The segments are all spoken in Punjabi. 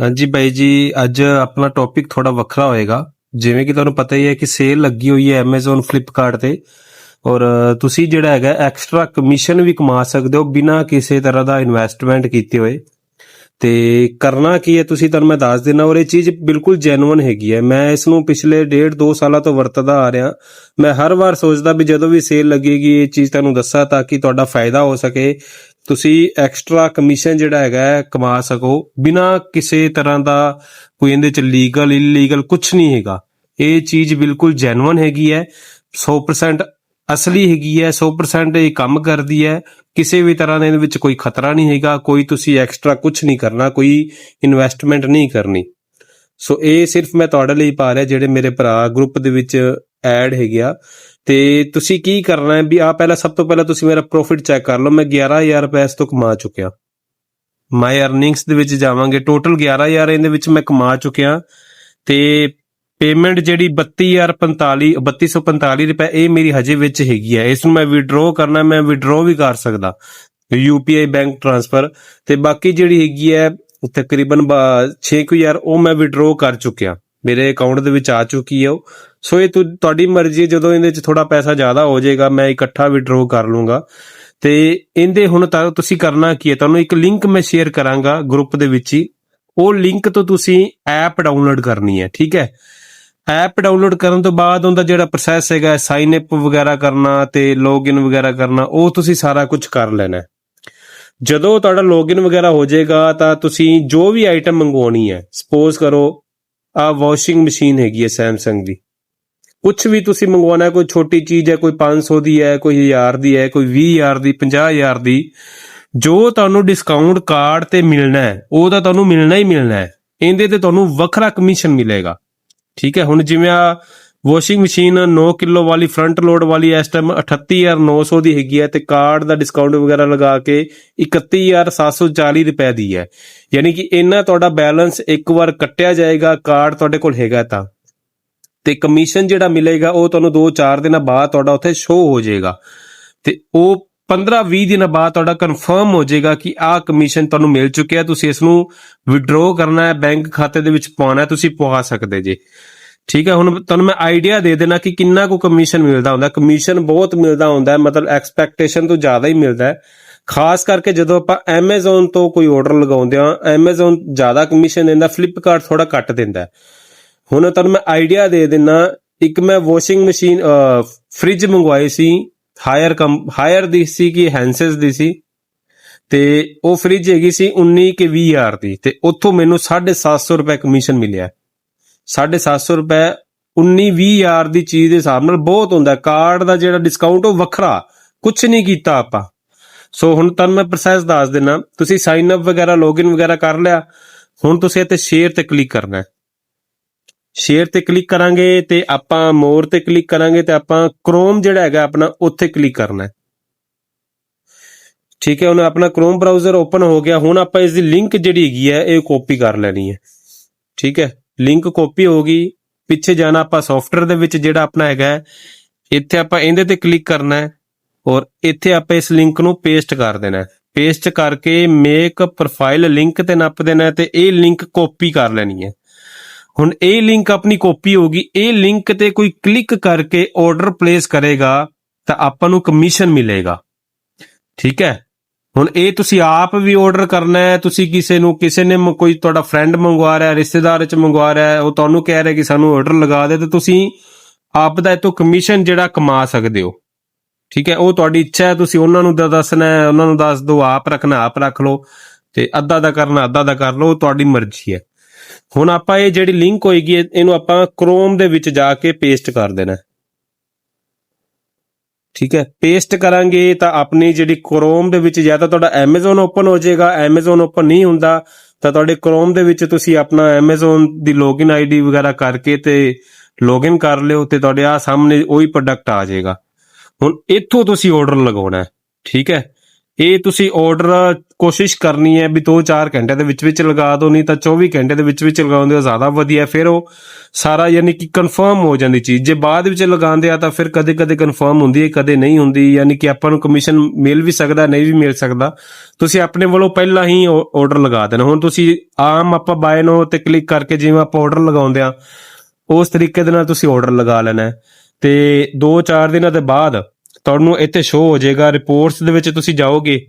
ਹਾਂਜੀ ਬਾਈ ਜੀ, ਅੱਜ ਆਪਣਾ ਟੌਪਿਕ ਥੋੜਾ ਵੱਖਰਾ ਹੋਏਗਾ। ਜਿਵੇਂ ਕਿ ਤੁਹਾਨੂੰ ਪਤਾ ਹੀ ਹੈ ਕਿ ਸੇਲ ਲੱਗੀ ਹੋਈ ਹੈ Amazon Flipkart ਤੇ। ਔਰ ਤੁਸੀਂ ਜਿਹੜਾ ਹੈਗਾ ਐਕਸਟਰਾ ਕਮਿਸ਼ਨ ਵੀ ਕਮਾ ਸਕਦੇ ਹੋ ਬਿਨਾਂ ਕਿਸੇ ਤਰ੍ਹਾਂ ਦਾ ਇਨਵੈਸਟਮੈਂਟ ਕੀਤੇ ਹੋਏ। ਤੇ ਕਰਨਾ ਕੀ ਹੈ, ਤੁਸੀਂ ਤੁਹਾਨੂੰ ਮੈਂ ਦੱਸ ਦਿੰਦਾ ਔਰ ਇਹ ਚੀਜ਼ ਬਿਲਕੁਲ ਜੈਨੂਇਨ ਹੈਗੀ ਹੈ। ਮੈਂ ਇਸ ਨੂੰ ਪਿਛਲੇ ਡੇਢ 2 ਸਾਲਾਂ ਤੋਂ ਵਰਤਦਾ ਆ ਰਿਹਾ। ਮੈਂ ਹਰ ਵਾਰ ਸੋਚਦਾ ਵੀ ਜਦੋਂ ਵੀ ਸੇਲ ਲੱਗੇਗੀ, ਇਹ ਚੀਜ਼ ਤੁਹਾਨੂੰ ਦੱਸਾਂ ਤਾਂ ਕਿ ਤੁਹਾਡਾ ਫਾਇਦਾ ਹੋ ਸਕੇ। ਤੁਸੀਂ ਐਕਸਟਰਾ ਕਮਿਸ਼ਨ ਜਿਹੜਾ ਹੈਗਾ ਕਮਾ ਸਕੋ। ਬਿਨਾਂ ਕਿਸੇ ਤਰ੍ਹਾਂ ਦਾ ਕੋਈ ਇਹਦੇ ਚ ਲੀਗਲ ਇਲੀਗਲ ਕੁਝ ਨਹੀਂ ਹੈਗਾ। ਇਹ ਚੀਜ਼ ਬਿਲਕੁਲ ਜੈਨੂਇਨ ਹੈਗੀ ਹੈ। 100% ਅਸਲੀ ਹੈਗੀ ਹੈ। 100% ਇਹ ਕੰਮ ਕਰਦੀ ਹੈ। ਕਿਸੇ ਵੀ ਤਰ੍ਹਾਂ ਦੇ ਇਹਦੇ ਵਿੱਚ ਕੋਈ ਖਤਰਾ ਨਹੀਂ ਹੈਗਾ। ਕੋਈ ਤੁਸੀਂ ਐਕਸਟਰਾ ਕੁਝ ਨਹੀਂ ਕਰਨਾ। ਕੋਈ ਇਨਵੈਸਟਮੈਂਟ ਨਹੀਂ ਕਰਨੀ। ਸੋ ਇਹ ਸਿਰਫ ਮੈਂ ਤੁਹਾਡੇ ਲਈ ਪਾ ਰਿਹਾ। ਜਿਹੜੇ ਮੇਰੇ ਭਰਾ ਗਰੁੱਪ ਦੇ ਵਿੱਚ ਐਡ ਹੈਗੇ ਆ। ਤੇ ਤੁਸੀਂ ਕੀ ਕਰਨਾ ਹੈ ਵੀ ਆ ਪਹਿਲਾਂ ਸਭ ਤੋਂ ਪਹਿਲਾਂ ਤੁਸੀਂ ਮੇਰਾ ਪ੍ਰੋਫਿਟ ਚੈੱਕ ਕਰ ਲਓ। ਮੈਂ 11000 ਰੁਪਏ ਇਸ ਤੋਂ ਕਮਾ ਚੁੱਕਿਆ। ਮਾਈ ਅਰਨਿੰਗਸ ਦੇ ਵਿੱਚ ਜਾਵਾਂਗੇ। ਟੋਟਲ 11000 ਇਹਦੇ ਵਿੱਚ ਮੈਂ ਕਮਾ ਚੁੱਕਿਆ। ਤੇ ਪੇਮੈਂਟ ਜਿਹੜੀ 32045 3245 ਰੁਪਏ ਇਹ ਮੇਰੀ ਹਜੇ ਵਿੱਚ ਹੈਗੀ ਹੈ। ਇਸ ਨੂੰ ਮੈਂ ਵਿਡਰੋ ਕਰਨਾ, ਮੈਂ ਵਿਡਰੋ ਵੀ ਕਰ ਸਕਦਾ। ਯੂਪੀਆਈ ਬੈਂਕ ਟ੍ਰਾਂਸਫਰ ਤੇ ਬਾਕੀ ਜਿਹੜੀ ਹੈਗੀ ਹੈ ਤਕਰੀਬਨ 6000 ਉਹ ਮੈਂ ਵਿਡਰੋ ਕਰ ਚੁੱਕਿਆ। ਮੇਰੇ ਅਕਾਊਂਟ ਦੇ ਵਿੱਚ ਆ ਚੁੱਕੀ ਹੈ ਉਹ। ਸੋ ਇਹ ਤੁਹਾਡੀ ਮਰਜ਼ੀ ਜਦੋਂ ਇਹਦੇ ਵਿੱਚ ਥੋੜਾ ਪੈਸਾ ਜ਼ਿਆਦਾ ਹੋ ਜਾਏਗਾ, ਮੈਂ ਇਕੱਠਾ ਵਿਡਰੋ ਕਰ ਲੂੰਗਾ। ਤੇ ਇਹਦੇ ਹੁਣ ਤੱਕ ਤੁਸੀਂ ਕਰਨਾ ਕੀ ਹੈ? ਤੁਹਾਨੂੰ ਇੱਕ ਲਿੰਕ ਮੈਂ ਸ਼ੇਅਰ ਕਰਾਂਗਾ ਗਰੁੱਪ ਦੇ ਵਿੱਚ ਹੀ। ਉਹ ਲਿੰਕ ਤੋਂ ਤੁਸੀਂ ਐਪ ਡਾਊਨਲੋਡ ਕਰਨੀ ਹੈ, ਠੀਕ ਹੈ? ਐਪ ਡਾਊਨਲੋਡ ਕਰਨ ਤੋਂ ਬਾਅਦ ਉਹਦਾ ਜਿਹੜਾ ਪ੍ਰੋਸੈਸ ਹੈਗਾ ਸਾਈਨ ਅਪ ਵਗੈਰਾ ਕਰਨਾ ਤੇ ਲੌਗਇਨ ਵਗੈਰਾ ਕਰਨਾ, ਉਹ ਤੁਸੀਂ ਸਾਰਾ ਕੁਝ ਕਰ ਲੈਣਾ। ਜਦੋਂ ਤੁਹਾਡਾ ਲੌਗਇਨ ਵਗੈਰਾ ਹੋ ਜਾਏਗਾ, ਤਾਂ ਤੁਸੀਂ ਜੋ ਵੀ ਆਈਟਮ ਮੰਗਵਾਉਣੀ ਹੈ ਸਪੋਜ਼ ਕਰੋ ਆ ਵਾਸ਼ਿੰਗ ਮਸ਼ੀਨ ਹੈਗੀ ਹੈ ਸੈਮਸੰਗ ਦੀ। ਕੁਝ ਵੀ ਤੁਸੀਂ ਮੰਗਵਾਉਣਾ, ਕੋਈ ਛੋਟੀ ਚੀਜ਼ ਹੈ, ਕੋਈ 500 ਦੀ ਹੈ, ਕੋਈ 1000 ਦੀ ਹੈ, ਕੋਈ 20000 ਦੀ 50000 ਦੀ, ਜੋ ਤੁਹਾਨੂੰ ਡਿਸਕਾਊਂਟ ਕਾਰਡ ਤੇ ਮਿਲਣਾ ਹੈ, ਉਹ ਤਾਂ ਤੁਹਾਨੂੰ ਮਿਲਣਾ ਹੀ ਮਿਲਣਾ ਹੈ। ਇਹਦੇ ਤੇ ਤੁਹਾਨੂੰ ਵੱਖਰਾ ਕਮਿਸ਼ਨ ਮਿਲੇਗਾ। ਠੀਕ ਹੈ, ਹੁਣ ਜਿਵੇਂ ਆ ਵਾਸ਼ਿੰਗ ਮਸ਼ੀਨ 9 ਕਿਲੋ ਵਾਲੀ ਫਰੰਟ ਲੋਡ ਵਾਲੀ ਇਸ ਟਾਈਮ 38900 ਦੀ ਹੈਗੀ ਹੈ ਤੇ ਕਾਰਡ ਦਾ ਡਿਸਕਾਊਂਟ ਵਗੈਰਾ ਲਗਾ ਕੇ 31740 ਰੁਪਏ ਦੀ ਹੈ। ਯਾਨੀ ਕਿ ਇੰਨਾ ਤੁਹਾਡਾ ਬੈਲੈਂਸ ਇੱਕ ਵਾਰ ਕੱਟਿਆ ਜਾਏਗਾ ਕਾਰਡ ਤੁਹਾਡੇ ਕੋਲ ਹੈਗਾ ਤਾਂ। ਤੇ ਕਮਿਸ਼ਨ ਜਿਹੜਾ ਮਿਲੇਗਾ, ਉਹ ਤੁਹਾਨੂੰ 2-4 ਦਿਨਾਂ ਬਾਅਦ ਤੁਹਾਡਾ ਉੱਥੇ ਸ਼ੋਅ ਹੋ ਜਾਏਗਾ। ਤੇ ਉਹ 15-20 ਦਿਨਾਂ ਬਾਅਦ ਤੁਹਾਡਾ ਕਨਫਰਮ ਹੋ ਜਾਏਗਾ ਕਿ ਆਹ ਕਮਿਸ਼ਨ ਤੁਹਾਨੂੰ ਮਿਲ ਚੁੱਕਿਆ, ਤੁਸੀਂ ਇਸ ਨੂੰ ਵਿਡਰੋ ਕਰਨਾ ਹੈ ਬੈਂਕ ਖਾਤੇ ਦੇ ਵਿੱਚ ਪਾਉਣਾ ਹੈ, ਤੁਸੀਂ ਪਵਾ ਸਕਦੇ ਜੇ। ਠੀਕ ਹੈ, ਹੁਣ ਤੁਹਾਨੂੰ ਮੈਂ ਆਈਡੀਆ ਦੇ ਦੇਣਾ ਕਿ ਕਿੰਨਾ ਕੁ ਕਮਿਸ਼ਨ ਮਿਲਦਾ ਹੁੰਦਾ। ਕਮਿਸ਼ਨ ਬਹੁਤ ਮਿਲਦਾ ਹੁੰਦਾ ਹੈ, ਮਤਲਬ ਐਕਸਪੈਕਟੇਸ਼ਨ ਤੋਂ ਜ਼ਿਆਦਾ ਹੀ ਮਿਲਦਾ ਹੈ। ਖਾਸ ਕਰਕੇ ਜਦੋਂ ਆਪਾਂ Amazon ਤੋਂ ਕੋਈ ਆਰਡਰ ਲਗਾਉਂਦੇ ਆ Amazon ਜ਼ਿਆਦਾ ਕਮਿਸ਼ਨ ਦਿੰਦਾ, Flipkart ਥੋੜਾ ਘੱਟ ਦਿੰਦਾ ਹੁਣ ਤੁਹਾਨੂੰ ਮੈਂ ਆਈਡੀਆ ਦੇ ਦਿੰਨਾ, ਇੱਕ ਮੈਂ ਵਾਸ਼ਿੰਗ ਮਸ਼ੀਨ ਫ੍ਰਿਜ ਮੰਗਵਾਈ ਸੀ ਹਾਇਰ ਕਮ ਹਾਇਰ ਦੀ ਸੀ ਕਿ ਹੈਂਸਸ ਦੀ ਸੀ। ਤੇ ਉਹ ਫ੍ਰਿਜ ਹੈਗੀ ਸੀ 19 ਕੇ 20 ਹਜ਼ਾਰ ਦੀ, ਤੇ ਉੱਥੋਂ ਮੈਨੂੰ 750 ਰੁਪਏ ਕਮਿਸ਼ਨ ਮਿਲਿਆ 750 ਰੁਪਏ 19 20 ਹਜ਼ਾਰ ਦੀ ਚੀਜ਼ ਦੇ ਹਿਸਾਬ ਨਾਲ ਬਹੁਤ ਹੁੰਦਾ ਕਾਰਡ ਦਾ ਜਿਹੜਾ ਡਿਸਕਾਊਂਟ ਉਹ ਵੱਖਰਾ। ਕੁਝ ਨਹੀਂ ਕੀਤਾ ਆਪਾਂ। ਸੋ ਹੁਣ ਤੁਹਾਨੂੰ ਮੈਂ ਪ੍ਰੋਸੈਸ ਦੱਸ ਦਿੰਨਾ। ਤੁਸੀਂ ਸਾਈਨ ਅਪ ਵਗੈਰਾ ਲੌਗਇਨ ਵਗੈਰਾ ਕਰ ਲਿਆ। ਹੁਣ ਤੁਸੀਂ ਇੱਥੇ ਸ਼ੇਅਰ ਤੇ ਕਲਿੱਕ ਕਰਨਾ ਹੈ। ਸ਼ੇਅਰ ਤੇ ਕਲਿੱਕ ਕਰਾਂਗੇ ਤੇ ਆਪਾਂ ਮੋਰ ਤੇ ਕਲਿੱਕ ਕਰਾਂਗੇ ਤੇ ਆਪਾਂ ਕ੍ਰੋਮ ਜਿਹੜਾ ਹੈਗਾ ਆਪਣਾ, ਉੱਥੇ ਕਲਿੱਕ ਕਰਨਾ ਹੈ। ਠੀਕ ਹੈ, ਹੁਣ ਆਪਣਾ ਕ੍ਰੋਮ ਬਰਾਊਜ਼ਰ ਓਪਨ ਹੋ ਗਿਆ। ਹੁਣ ਆਪਾਂ ਇਸ ਦੀ ਲਿੰਕ ਜਿਹੜੀ ਹੈਗੀ ਹੈ, ਇਹ ਕਾਪੀ ਕਰ ਲੈਣੀ ਹੈ। ਠੀਕ ਹੈ। ਲਿੰਕ ਕਾਪੀ ਹੋ ਗਈ, ਪਿੱਛੇ ਜਾਣਾ ਆਪਾਂ ਸੌਫਟਵੇਅਰ ਦੇ ਵਿੱਚ ਜਿਹੜਾ ਆਪਣਾ ਹੈਗਾ ਇੱਥੇ ਆਪਾਂ ਇਹਦੇ ਤੇ ਕਲਿੱਕ ਕਰਨਾ ਹੈ ਔਰ ਇੱਥੇ ਆਪਾਂ ਇਸ ਲਿੰਕ ਨੂੰ ਪੇਸਟ ਕਰ ਦੇਣਾ ਹੈ। ਪੇਸਟ ਕਰਕੇ ਮੇਕ ਪ੍ਰੋਫਾਈਲ ਲਿੰਕ ਤੇ ਨੱਪ ਦੇਣਾ ਹੈ ਤੇ ਇਹ ਲਿੰਕ ਕਾਪੀ ਕਰ ਲੈਣੀ ਹੈ। ਹੁਣ ਇਹ ਲਿੰਕ ਆਪਣੀ ਕਾਪੀ ਹੋਗੀ ਇਹ ਲਿੰਕ ਤੇ ਕੋਈ ਕਲਿੱਕ ਕਰਕੇ ਆਰਡਰ ਪਲੇਸ ਕਰੇਗਾ ਤਾਂ ਆਪਾਂ ਨੂੰ ਕਮਿਸ਼ਨ ਮਿਲੇਗਾ। ਠੀਕ ਹੈ? ਹੁਣ ਇਹ ਤੁਸੀਂ ਆਪ ਵੀ ਆਰਡਰ ਕਰਨਾ ਹੈ, ਤੁਸੀਂ ਕਿਸੇ ਨੂੰ, ਕਿਸੇ ਨੇ ਮ- ਕੋਈ ਤੁਹਾਡਾ ਫਰੈਂਡ ਮੰਗਵਾ ਰਿਹਾ, ਰਿਸ਼ਤੇਦਾਰ ਚ ਮੰਗਵਾ ਰਿਹਾ ਉਹ ਤੁਹਾਨੂੰ ਕਹਿ ਰਿਹਾ ਕਿ ਸਾਨੂੰ ਆਰਡਰ ਲਗਾ ਦੇ, ਤੇ ਤੁਸੀਂ ਆਪ ਦਾ ਇਤੋਂ ਕਮਿਸ਼ਨ ਜਿਹੜਾ ਕਮਾ ਸਕਦੇ ਹੋ। ਠੀਕ ਹੈ, ਉਹ ਤੁਹਾਡੀ ਇੱਛਾ ਹੈ, ਤੁਸੀਂ ਉਹਨਾਂ ਨੂੰ ਦੱਸਣਾ ਹੈ, ਉਹਨਾਂ ਨੂੰ ਦੱਸ ਦਿਓ ਆਪ ਰੱਖਣਾ, ਆਪ ਰੱਖ ਲਓ, ਤੇ ਅੱਧਾ ਦਾ ਕਰਨਾ, ਅੱਧਾ ਦਾ ਕਰ ਲਓ, ਉਹ ਤੁਹਾਡੀ ਮਰਜ਼ੀ ਹੈ। ਹੁਣ ਆਪਾਂ ਇਹ ਜਿਹੜੀ ਲਿੰਕ ਹੋਏਗੀ ਇਹਨੂੰ ਆਪਾਂ ਕ੍ਰੋਮ ਦੇ ਵਿੱਚ ਜਾ ਕੇ ਪੇਸਟ ਕਰ ਦੇਣਾ ਠੀਕ ਹੈ। ਪੇਸਟ ਕਰਾਂਗੇ ਤਾਂ ਆਪਣੀ ਜਿਹੜੀ ਕ੍ਰੋਮ ਦੇ ਵਿੱਚ ਜਾਂ ਤਾਂ ਤੁਹਾਡਾ Amazon ਓਪਨ ਹੋ ਜਾਏਗਾ। Amazon ਓਪਨ ਨਹੀਂ ਹੁੰਦਾ, ਤਾਂ ਤੁਹਾਡੇ ਕ੍ਰੋਮ ਦੇ ਵਿੱਚ ਤੁਸੀਂ ਆਪਣਾ Amazon ਦੀ ਲੌਗਇਨ ਆਈਡੀ ਵਗੈਰਾ ਕਰਕੇ ਤੇ ਲੌਗਇਨ ਕਰ ਲਿਓ ਤੇ ਤੁਹਾਡੇ ਆ ਸਾਹਮਣੇ ਉਹੀ ਪ੍ਰੋਡਕਟ ਆ ਜਾਏਗਾ। ਹੁਣ ਇੱਥੋਂ ਤੁਸੀਂ ਆਰਡਰ ਲਗਾਉਣਾ ਹੈ, ਠੀਕ ਹੈ। ਇਹ ਤੁਸੀਂ ਆਰਡਰ ਕੋਸ਼ਿਸ਼ ਕਰਨੀ ਹੈ ਵੀ 2-4 ਘੰਟੇ ਦੇ ਵਿੱਚ ਵਿੱਚ ਲਗਾ ਦਿਓ, ਨਹੀਂ ਤਾਂ 24 ਘੰਟੇ ਦੇ ਵਿੱਚ ਵਿੱਚ ਲਗਾਉਂਦੇ ਹੋ, ਜ਼ਿਆਦਾ ਵਧੀਆ। ਫਿਰ ਉਹ ਸਾਰਾ ਯਾਨੀ ਕਿ ਕਨਫਰਮ ਹੋ ਜਾਂਦੀ ਚੀਜ਼। ਜੇ ਬਾਅਦ ਵਿੱਚ ਲਗਾਉਂਦੇ ਆ ਤਾਂ ਫਿਰ ਕਦੇ-ਕਦੇ ਕਨਫਰਮ ਹੁੰਦੀ ਹੈ, ਕਦੇ ਨਹੀਂ ਹੁੰਦੀ। ਯਾਨੀ ਕਿ ਆਪਾਂ ਨੂੰ ਕਮਿਸ਼ਨ ਮਿਲ ਵੀ ਸਕਦਾ, ਨਹੀਂ ਵੀ ਮਿਲ ਸਕਦਾ। ਤੁਸੀਂ ਆਪਣੇ ਵੱਲੋਂ ਪਹਿਲਾਂ ਹੀ ਆਰਡਰ ਲਗਾ ਦੇਣਾ। ਹੁਣ ਤੁਸੀਂ ਆਮ ਆਪਾਂ ਬਾਏ ਨੋ ਤੇ ਕਲਿੱਕ ਕਰਕੇ ਜਿਵੇਂ ਆਪਾਂ ਆਰਡਰ ਲਗਾਉਂਦੇ ਆ, ਉਸ ਤਰੀਕੇ ਦੇ ਨਾਲ ਤੁਸੀਂ ਆਰਡਰ ਲਗਾ ਲੈਣਾ ਹੈ। ਤੇ 2-4 ਦਿਨਾਂ ਦੇ ਬਾਅਦ ਤੁਹਾਨੂੰ ਇੱਥੇ ਸ਼ੋ ਹੋ ਜਾਏਗਾ ਰਿਪੋਰਟਸ ਦੇ ਵਿੱਚ ਤੁਸੀਂ ਜਾਓਗੇ,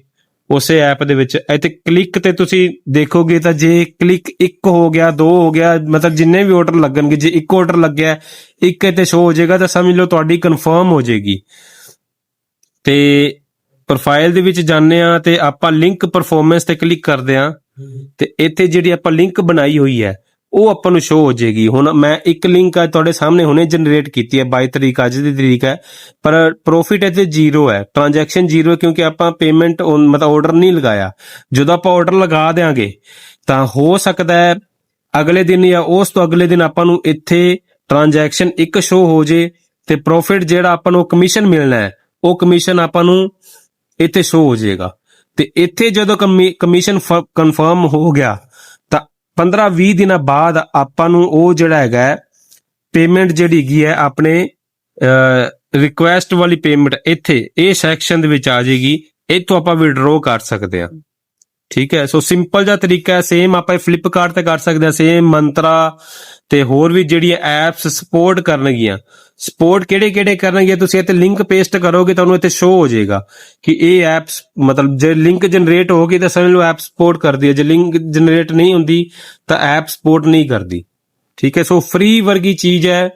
ਉਸੇ ਐਪ ਦੇ ਵਿੱਚ, ਇੱਥੇ ਕਲਿੱਕ ਤੇ ਤੁਸੀਂ ਦੇਖੋਗੇ ਤਾਂ ਜੇ ਕਲਿੱਕ ਇੱਕ ਹੋ ਗਿਆ, ਦੋ ਹੋ ਗਿਆ, ਮਤਲਬ ਜਿੰਨੇ ਵੀ ਆਰਡਰ ਲੱਗਣਗੇ, ਜੇ ਇੱਕ ਆਰਡਰ ਲੱਗਿਆ, ਇੱਕ ਇੱਥੇ ਸ਼ੋ ਹੋ ਜਾਏਗਾ, ਤਾਂ ਸਮਝ ਲਓ ਤੁਹਾਡੀ ਕਨਫਰਮ ਹੋ ਜਾਏਗੀ। ਤੇ ਪ੍ਰੋਫਾਈਲ ਦੇ ਵਿੱਚ ਜਾਂਦੇ ਆ ਤੇ ਆਪਾਂ ਲਿੰਕ ਪਰਫਾਰਮੈਂਸ ਤੇ ਕਲਿੱਕ ਕਰਦੇ ਆ ਤੇ ਇੱਥੇ ਜਿਹੜੀ ਆਪਾਂ ਲਿੰਕ ਬਣਾਈ ਹੋਈ ਹੈ ਉਹ ਆਪਾਂ ਨੂੰ ਸ਼ੋ ਹੋ ਜਾਏਗੀ। ਹੁਣ ਮੈਂ ਇੱਕ ਲਿੰਕ ਆ ਤੁਹਾਡੇ ਸਾਹਮਣੇ ਹੁਣੇ ਜਨਰੇਟ ਕੀਤੀ ਹੈ 22 ਤਰੀਕ, ਅੱਜ ਦੀ ਤਰੀਕ ਹੈ। ਪਰ ਪ੍ਰੋਫਿਟ ਇੱਥੇ ਜ਼ੀਰੋ ਹੈ। ਟ੍ਰਾਂਜੈਕਸ਼ਨ ਜ਼ੀਰੋ ਕਿਉਂਕਿ ਆਪਾਂ ਪੇਮੈਂਟ ਮਤਲਬ ਆਰਡਰ ਨਹੀਂ ਲਗਾਇਆ। ਜਦੋਂ ਆਪਾਂ ਆਰਡਰ ਲਗਾ ਦੇਾਂਗੇ ਤਾਂ ਹੋ ਸਕਦਾ ਹੈ ਅਗਲੇ ਦਿਨ ਜਾਂ ਉਸ ਤੋਂ ਅਗਲੇ ਦਿਨ ਆਪਾਂ ਨੂੰ ਇੱਥੇ ਟ੍ਰਾਂਜੈਕਸ਼ਨ ਇੱਕ ਸ਼ੋ ਹੋ ਜੇ ਤੇ ਪ੍ਰੋਫਿਟ ਜਿਹੜਾ ਆਪਾਂ ਨੂੰ ਕਮਿਸ਼ਨ ਮਿਲਣਾ ਹੈ, ਉਹ ਕਮਿਸ਼ਨ ਆਪਾਂ ਨੂੰ ਇੱਥੇ ਸ਼ੋ ਹੋ ਜਾਏਗਾ। ਤੇ ਇੱਥੇ ਜਦੋਂ ਕਮਿਸ਼ਨ ਕਨਫਰਮ ਹੋ ਗਿਆ 15-20 ਦਿਨਾਂ ਬਾਅਦ ਆਪਾਂ ਨੂੰ ਉਹ ਜਿਹੜਾ ਹੈਗਾ ਪੇਮੈਂਟ ਜਿਹੜੀ ਹੈਗੀ ਹੈ, ਆਪਣੇ ਰਿਕੁਐਸਟ ਵਾਲੀ ਪੇਮੈਂਟ ਇੱਥੇ, ਇਹ ਸੈਕਸ਼ਨ ਦੇ ਵਿੱਚ ਆ ਜਾਏਗੀ, ਇੱਥੋਂ ਆਪਾਂ ਵਿਡਰੋ ਕਰ ਸਕਦੇ ਹਾਂ। ਠੀਕ ਹੈ? ਸੋ ਸਿੰਪਲ ਜਿਹਾ ਤਰੀਕਾ ਹੈ ਸੇਮ ਆਪਾਂ ਫਲਿੱਪਕਾਰਟ ਤੇ ਕਰ ਸਕਦੇ ਹਾਂ ਸੇਮ ਮੰਤਰਾ ਤੇ ਹੋਰ ਵੀ ਜਿਹੜੀਆਂ ਐਪਸ ਸਪੋਰਟ ਕਰਨਗੀਆਂ ਸਪੋਰਟ ਕਿਹੜੇ ਕਿਹੜੇ ਕਰਨਗੇ, ਤੁਸੀਂ ਇੱਥੇ ਲਿੰਕ ਪੇਸਟ ਕਰੋਗੇ ਤੁਹਾਨੂੰ ਇੱਥੇ ਸ਼ੋ ਹੋ ਜਾਏਗਾ ਕਿ ਇਹ ਐਪਸ ਮਤਲਬ ਜੇ ਲਿੰਕ ਜਨਰੇਟ ਹੋ ਗਈ ਤਾਂ ਸਮਝ ਲਓ ਐਪ ਸਪੋਰਟ ਕਰਦੀ ਹੈ। ਜੇ ਲਿੰਕ ਜਨਰੇਟ ਨਹੀਂ ਹੁੰਦੀ ਤਾਂ ਐਪ ਸਪੋਰਟ ਨਹੀਂ ਕਰਦੀ। ਠੀਕ ਹੈ ਸੋ ਫ੍ਰੀ ਵਰਗੀ ਚੀਜ਼ ਹੈ।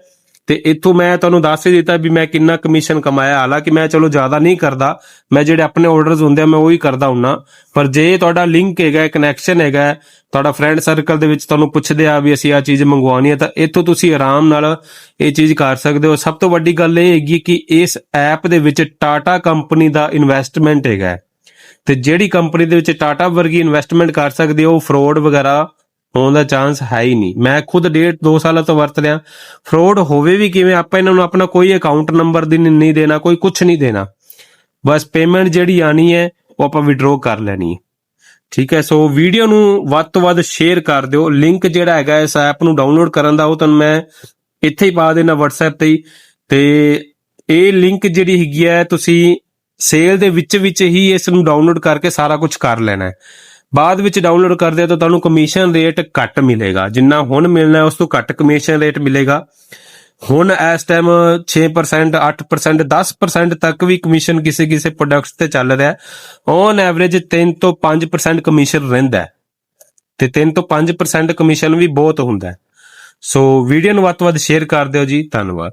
ਤੇ ਇੱਥੋਂ ਮੈਂ ਤੁਹਾਨੂੰ ਦੱਸ ਹੀ ਦਿੱਤਾ ਵੀ ਮੈਂ ਕਿੰਨਾ ਕਮਿਸ਼ਨ ਕਮਾਇਆ। ਹਾਲਾਂਕਿ ਮੈਂ ਚਲੋ ਜ਼ਿਆਦਾ ਨਹੀਂ ਕਰਦਾ। ਮੈਂ ਜਿਹੜੇ ਆਪਣੇ ਆਰਡਰਸ ਹੁੰਦੇ ਆ, ਮੈਂ ਉਹੀ ਕਰਦਾ ਹੁੰਨਾ। ਪਰ ਜੇ ਤੁਹਾਡਾ ਲਿੰਕ ਹੈਗਾ ਕਨੈਕਸ਼ਨ ਹੈਗਾ, ਤੁਹਾਡਾ ਫਰੈਂਡ ਸਰਕਲ ਦੇ ਵਿੱਚ ਤੁਹਾਨੂੰ ਪੁੱਛਦੇ ਆ ਵੀ ਅਸੀਂ ਆ ਚੀਜ਼ ਮੰਗਵਾਉਣੀ ਹੈ, ਤਾਂ ਇੱਥੋਂ ਤੁਸੀਂ ਆਰਾਮ ਨਾਲ ਇਹ ਚੀਜ਼ ਕਰ ਸਕਦੇ ਹੋ। ਸਭ ਤੋਂ ਵੱਡੀ ਗੱਲ ਇਹ ਹੈਗੀ ਕਿ ਇਸ ਐਪ ਦੇ ਵਿੱਚ ਟਾਟਾ ਕੰਪਨੀ ਦਾ ਇਨਵੈਸਟਮੈਂਟ ਹੈਗਾ ਤੇ ਜਿਹੜੀ ਕੰਪਨੀ ਦੇ ਵਿੱਚ ਟਾਟਾ ਵਰਗੀ ਇਨਵੈਸਟਮੈਂਟ ਕਰ ਸਕਦੇ ਹੋ, ਉਹ ਫਰਾਡ ਵਗੈਰਾ ਹੋਣ ਦਾ ਚਾਂਸ ਹੈ ਹੀ ਨਹੀਂ। ਮੈਂ ਖੁਦ ਡੇਢ 2 ਸਾਲਾਂ ਤੋਂ ਵਰਤ ਰਿਹਾ। ਫਰਾਡ ਹੋਵੇ ਵੀ ਕਿਵੇਂ, ਆਪਾਂ ਇਹਨਾਂ ਨੂੰ ਆਪਣਾ ਕੋਈ ਅਕਾਊਂਟ ਨੰਬਰ ਦੀ ਨਹੀਂ ਦੇਣਾ, ਕੋਈ ਕੁਝ ਨਹੀਂ ਦੇਣਾ। ਬਸ ਪੇਮੈਂਟ ਜਿਹੜੀ ਆਣੀ ਹੈ, ਉਹ ਆਪਾਂ ਵਿਡਰੋ ਕਰ ਲੈਣੀ ਹੈ। ਠੀਕ ਹੈ, ਸੋ ਵੀਡੀਓ ਨੂੰ ਵੱਧ ਤੋਂ ਵੱਧ ਸ਼ੇਅਰ ਕਰ ਦਿਓ। ਲਿੰਕ ਜਿਹੜਾ ਹੈਗਾ ਇਸ ਐਪ ਨੂੰ ਡਾਊਨਲੋਡ ਕਰਨ ਦਾ, ਉਹ ਤੁਹਾਨੂੰ ਮੈਂ ਇੱਥੇ ਹੀ ਪਾ ਦੇਣਾ WhatsApp ਤੇ ਹੀ। ਤੇ ਇਹ ਲਿੰਕ ਜਿਹੜੀ ਹੈਗੀ ਹੈ, ਤੁਸੀਂ ਸੇਲ ਦੇ ਵਿੱਚ ਵਿੱਚ ਹੀ ਇਸ ਨੂੰ ਡਾਊਨਲੋਡ ਕਰਕੇ ਸਾਰਾ ਕੁਝ ਕਰ ਲੈਣਾ ਹੈ। ਬਾਅਦ ਵਿੱਚ ਡਾਊਨਲੋਡ ਕਰਦੇ ਹੋ ਤਾਂ ਤੁਹਾਨੂੰ ਕਮਿਸ਼ਨ ਰੇਟ ਘੱਟ ਮਿਲੇਗਾ। ਜਿੰਨਾ ਹੁਣ ਮਿਲਣਾ ਉਸ ਤੋਂ ਘੱਟ ਕਮਿਸ਼ਨ ਰੇਟ ਮਿਲੇਗਾ। ਹੁਣ ਇਸ ਟਾਈਮ 6% 8% 10% ਤੱਕ ਵੀ ਕਮਿਸ਼ਨ ਕਿਸੇ ਕਿਸੇ ਪ੍ਰੋਡਕਟਸ ਤੇ ਚੱਲ ਰਿਹਾ ਔਨ ਐਵਰੇਜ 3 ਤੋਂ 5% ਕਮਿਸ਼ਨ ਰਹਿੰਦਾ ਹੈ। ਤੇ 3 ਤੋਂ 5% ਕਮਿਸ਼ਨ ਵੀ ਬਹੁਤ ਹੁੰਦਾ ਸੋ ਵੀਡੀਓ ਨੂੰ ਵੱਧ ਤੋਂ ਵੱਧ ਸ਼ੇਅਰ ਕਰ ਦਿਓ ਜੀ। ਧੰਨਵਾਦ।